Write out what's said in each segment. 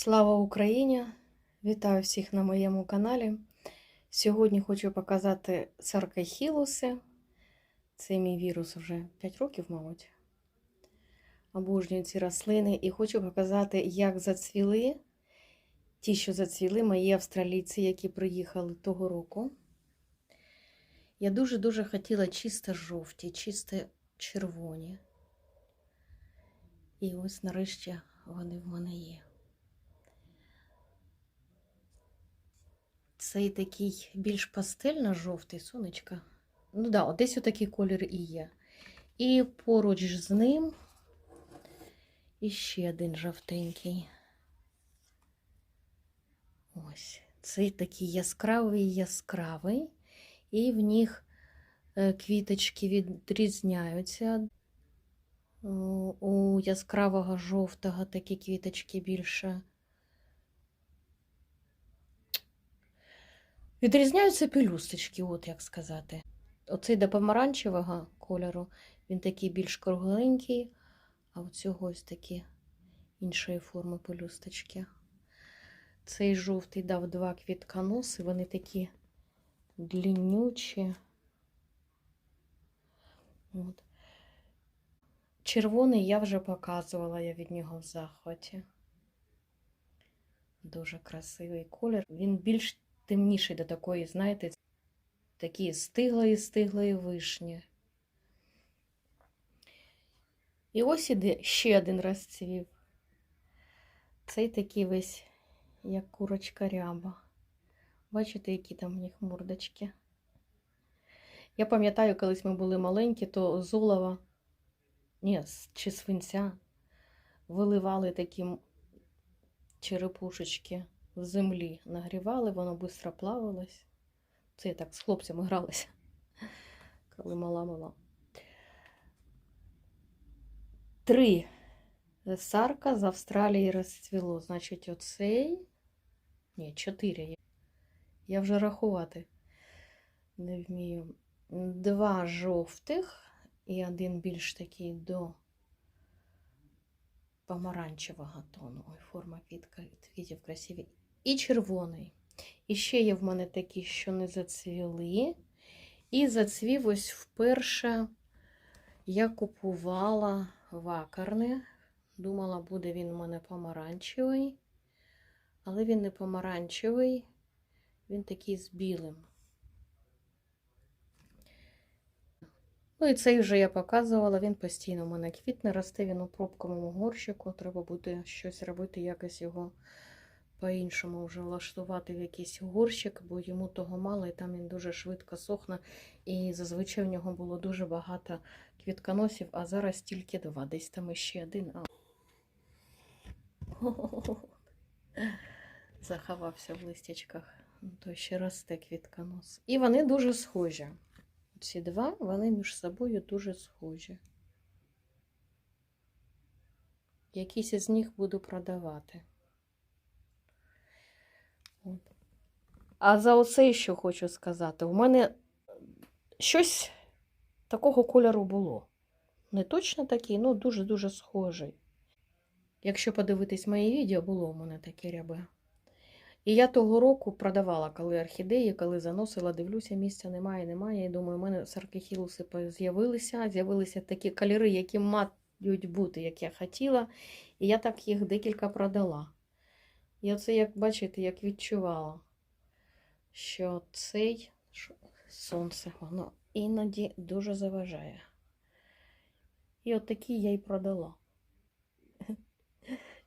Слава Україні! Вітаю всіх на моєму каналі. Сьогодні хочу показати саркохілуси. Це мій вірус вже 5 років, мабуть. Обожнюю ці рослини і хочу показати, як зацвіли ті, що зацвіли мої австралійці, які приїхали того року. Я дуже-дуже хотіла чисто жовті, чисто червоні. І ось нарешті вони в мене є. Цей такий більш пастельно-жовтий сонечка. Ну да, десь отакий колір і є. І поруч з ним іще один жовтенький. Ось. Цей такий яскравий яскравий. І в них е, квіточки відрізняються. У яскравого жовтого такі квіточки більше. Відрізняються пелюсточки, от як сказати. Оцей до помаранчевого кольору, він такий більш кругленький, а у цього ось такі іншої форми пелюсточки. Цей жовтий дав два квітконоси, вони такі длиннючі. От. Червоний я вже показувала, я від нього в захваті. Дуже красивий колір. Він більш темніший до такої, знаєте, такі стиглої-стиглої вишні. І ось іде ще один розцвів. Цей такий весь, як курочка ряба. Бачите, які там в них мордочки. Я пам'ятаю, колись ми були маленькі, то золова, ні, чи свинця, виливали такі черепушечки в землі нагрівали, воно швидко плавалось. Це я так з хлопцями гралася, коли мала-мала. Три сарка з Австралії розцвіло. Значить, оцей. Ні, чотири. Я вже рахувати не вмію. Два жовтих і один більш такий до помаранчевого тону. Ой, форма квітка, квітів красиві і червоний. І ще є в мене такі, що не зацвіли. І зацвів ось вперше я купувала вакарни. Думала, буде він у мене помаранчевий. Але він не помаранчевий, він такий з білим. Ну і цей вже я показувала, він постійно у мене квітне, росте він у пробковому горщику. Треба буде щось робити, якось його по-іншому вже влаштувати в якийсь горщик, бо йому того мало, і там він дуже швидко сохне. І зазвичай в нього було дуже багато квітконосів, а зараз тільки два. Десь там іще один. А... Заховався в листячках. Ну, то ще росте квітконос. І вони дуже схожі. Ці два, вони між собою дуже схожі. Якісь із них буду продавати. А за оце що хочу сказати, у мене щось такого кольору було. Не точно такий, ну дуже-дуже схожий. Якщо подивитись моє відео, було у мене таке рябе. І я того року продавала, коли орхідеї, коли заносила, дивлюся, місця немає, немає. І думаю, у мене саркохілуси з'явилися, з'явилися такі кольори, які мають бути, як я хотіла. І я так їх декілька продала. І оце, як бачите, як відчувала, що цей сонце, воно іноді дуже заважає. І от такий я й продала,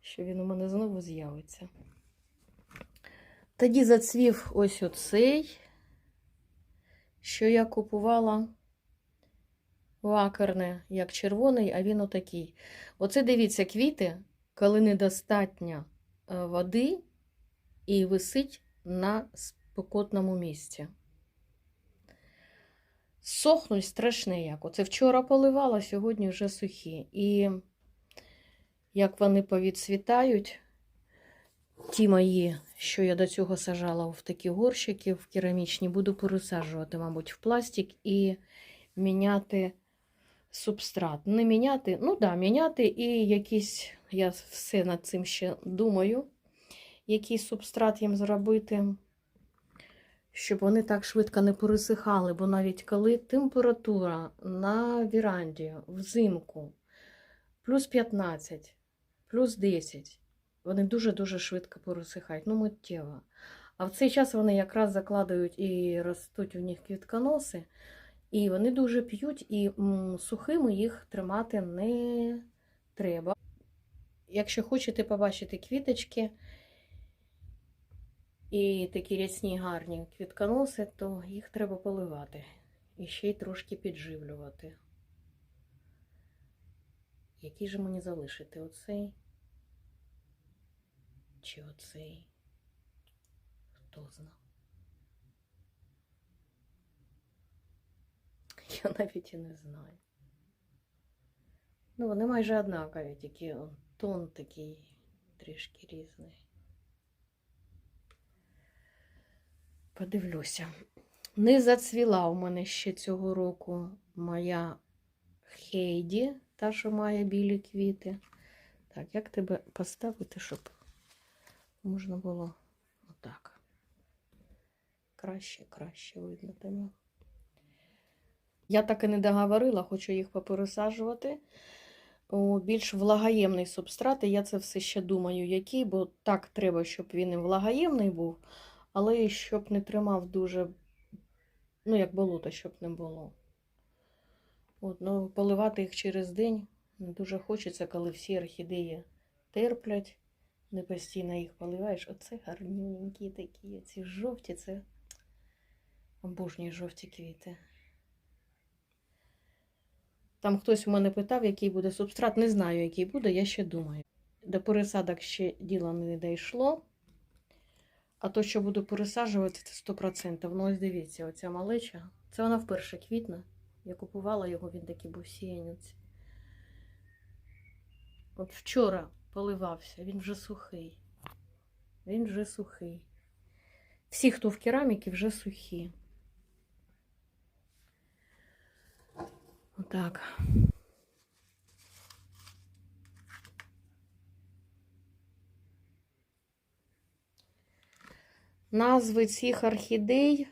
що він у мене знову з'явиться. Тоді зацвів ось оцей, що я купувала вакерне, як червоний, а він отакий. Оце дивіться, квіти, коли недостатньо води і висить на спекотному місці. Сохнуть страшне як. Оце вчора поливала, сьогодні вже сухі. І як вони повідцвітають, ті мої, що я до цього сажала в такі горщики, в керамічні, буду пересаджувати, мабуть, в пластик і міняти субстрат. Не міняти, ну да, міняти і якісь, я все над цим ще думаю. який субстрат їм зробити, щоб вони так швидко не пересихали, бо навіть коли температура на віранді взимку плюс 15, плюс 10, вони дуже-дуже швидко пересихають, ну миттєво. А в цей час вони якраз закладають і ростуть у них квітконоси, і вони дуже п'ють, і сухими їх тримати не треба. Якщо хочете побачити квіточки і такі рясні гарні квітконоси, то їх треба поливати і ще й трошки підживлювати. Який же мені залишити? Оцей? Чи оцей? Хто зна? Я навіть і не знаю. Ну, вони майже однакові, тільки тон такий трішки різний. Подивлюся. Не зацвіла у мене ще цього року моя Хейді, та, що має білі квіти. Так, як тебе поставити, щоб можна було отак. Краще, краще видно тебе. Я так і не договорила, хочу їх попересаджувати у більш влагоємний субстрат. І я це все ще думаю, який, бо так треба, щоб він і влагоємний був, але щоб не тримав дуже, ну, як болото, щоб не було. От, ну, поливати їх через день не дуже хочеться, коли всі орхідеї терплять, не постійно їх поливаєш. Оце гарненькі такі, ці жовті, це обожнюю жовті квіти. Там хтось у мене питав, який буде субстрат. Не знаю, який буде, я ще думаю. До пересадок ще діло не дійшло. А то, що буду пересаджувати, це 100%. Ну, ось дивіться, оця малеча. Це вона вперше квітне. Я купувала його, він такий був сіянець. От вчора поливався, він вже сухий. Він вже сухий. Всі, хто в кераміки, вже сухі. Отак. Назви цих орхідей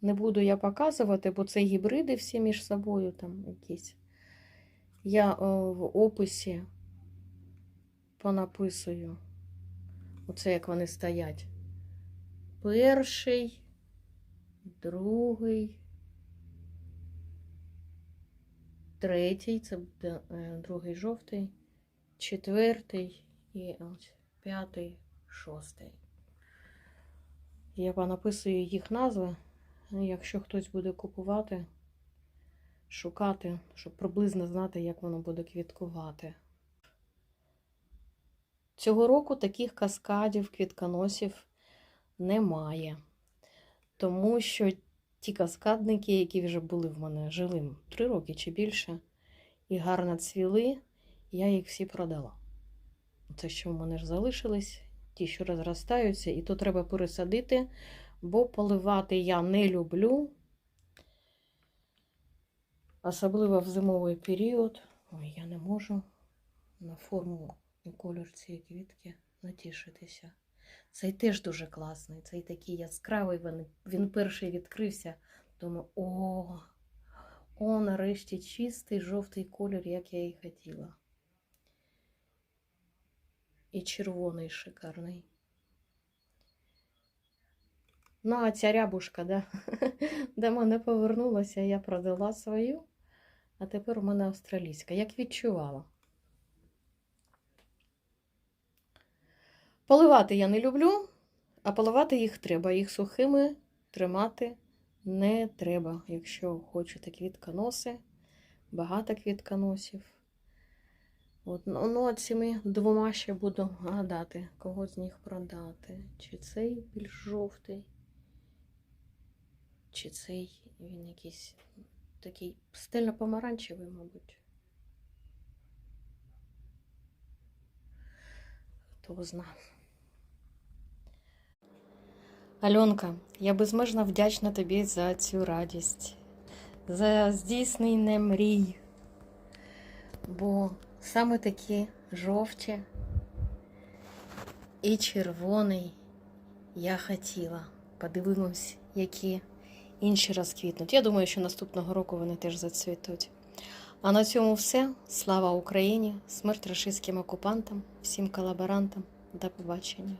не буду я показувати, бо це гібриди всі між собою там якісь. Я о, в описі понаписую. Оце як вони стоять. Перший, другий, третій, це буде е, другий жовтий, четвертий і ось п'ятий, шостий. Я понаписую їх назви. Якщо хтось буде купувати, шукати, щоб приблизно знати, як воно буде квіткувати. Цього року таких каскадів, квітконосів немає. Тому що ті каскадники, які вже були в мене, жили три роки чи більше, і гарно цвіли, я їх всі продала. Це що в мене ж залишились, ті, що розростаються, і то треба пересадити, бо поливати я не люблю. Особливо в зимовий період. Ой, я не можу на форму і колір цієї квітки натішитися. Цей теж дуже класний. Цей такий яскравий. Він, він перший відкрився. Думаю, о, о, нарешті чистий жовтий колір, як я і хотіла. І червоний шикарний. Ну, а ця рябушка, да, до мене повернулася, я продала свою, а тепер у мене австралійська. Як відчувала. Поливати я не люблю, а поливати їх треба. Їх сухими тримати не треба, якщо хочете квітконоси, багато квітконосів. От, ну, ну, цими двома ще буду гадати, кого з них продати. Чи цей більш жовтий, чи цей він якийсь такий стильно-помаранчевий, мабуть. Хто знає. Альонка, я безмежно вдячна тобі за цю радість, за здійснення мрій. Бо саме такі жовті і червоний, я хотіла. Подивимось, які інші розквітнуть. Я думаю, що наступного року вони теж зацвітуть. А на цьому все. Слава Україні! Смерть рашистським окупантам, всім колаборантам. До побачення.